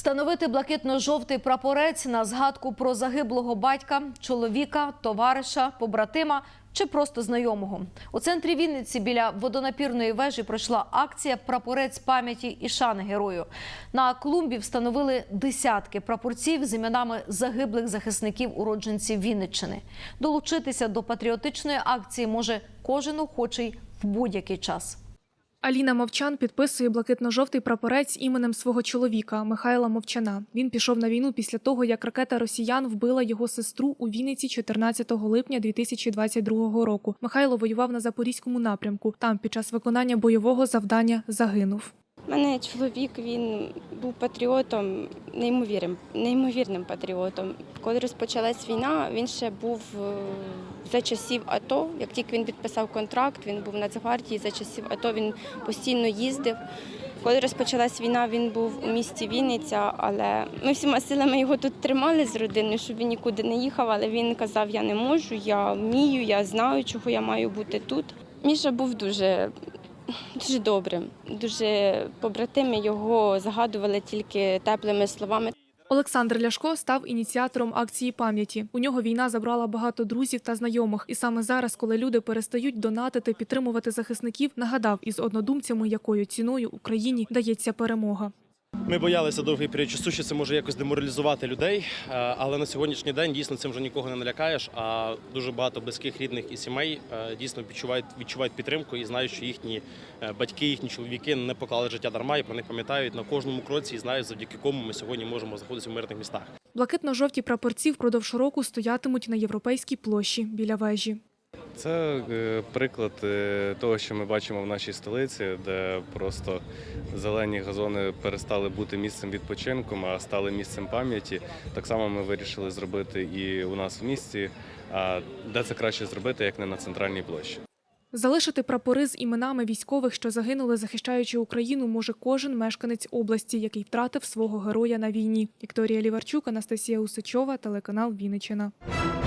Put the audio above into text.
Встановити блакитно-жовтий прапорець на згадку про загиблого батька, чоловіка, товариша, побратима чи просто знайомого. У центрі Вінниці біля водонапірної вежі пройшла акція Прапорець пам'яті і шани герою. На клумбі встановили десятки прапорців з іменами загиблих захисників уродженців Вінниччини. Долучитися до патріотичної акції може кожен охочий в будь-який час. Аліна Мовчан підписує блакитно-жовтий прапорець іменем свого чоловіка Михайла Мовчана. Він пішов на війну після того, як ракета росіян вбила його сестру у Вінниці 14 липня 2022 року. Михайло воював на запорізькому напрямку. Там під час виконання бойового завдання загинув. Мене чоловік він був патріотом, неймовірним, неймовірним патріотом. Коли розпочалась війна, він ще був е, за часів АТО. Як тільки він підписав контракт, він був в Нацгвардії, за часів АТО він постійно їздив. Коли розпочалась війна, він був у місті Вінниця, але ми всіма силами його тут тримали з родиною, щоб він нікуди не їхав. Але він казав: Я не можу, я вмію, я знаю, чого я маю бути тут. Міша був дуже Дуже добре, дуже побратими його згадували тільки теплими словами. Олександр Ляшко став ініціатором акції пам'яті. У нього війна забрала багато друзів та знайомих. І саме зараз, коли люди перестають донатити, підтримувати захисників, нагадав із однодумцями, якою ціною Україні дається перемога. Ми боялися довгий період часу, що це може якось деморалізувати людей, е, але на сьогоднішній день дійсно цим вже нікого не налякаєш. А дуже багато близьких рідних і сімей е, дійсно відчувають відчувають підтримку і знають, що їхні е, батьки, їхні чоловіки не поклали життя дарма і про них пам'ятають на кожному кроці і знають, завдяки кому ми сьогодні можемо знаходитися в мирних містах. Блакитно-жовті прапорці впродовж року стоятимуть на європейській площі біля вежі. Це е, приклад е, того, що ми бачимо в нашій столиці, де просто зелені газони перестали бути місцем відпочинку, а стали місцем пам'яті. Так само ми вирішили зробити і у нас в місті. А де це краще зробити, як не на центральній площі? Залишити прапори з іменами військових, що загинули, захищаючи Україну, може кожен мешканець області, який втратив свого героя на війні. Вікторія Ліварчук, Анастасія Усичова, телеканал Вінниччина.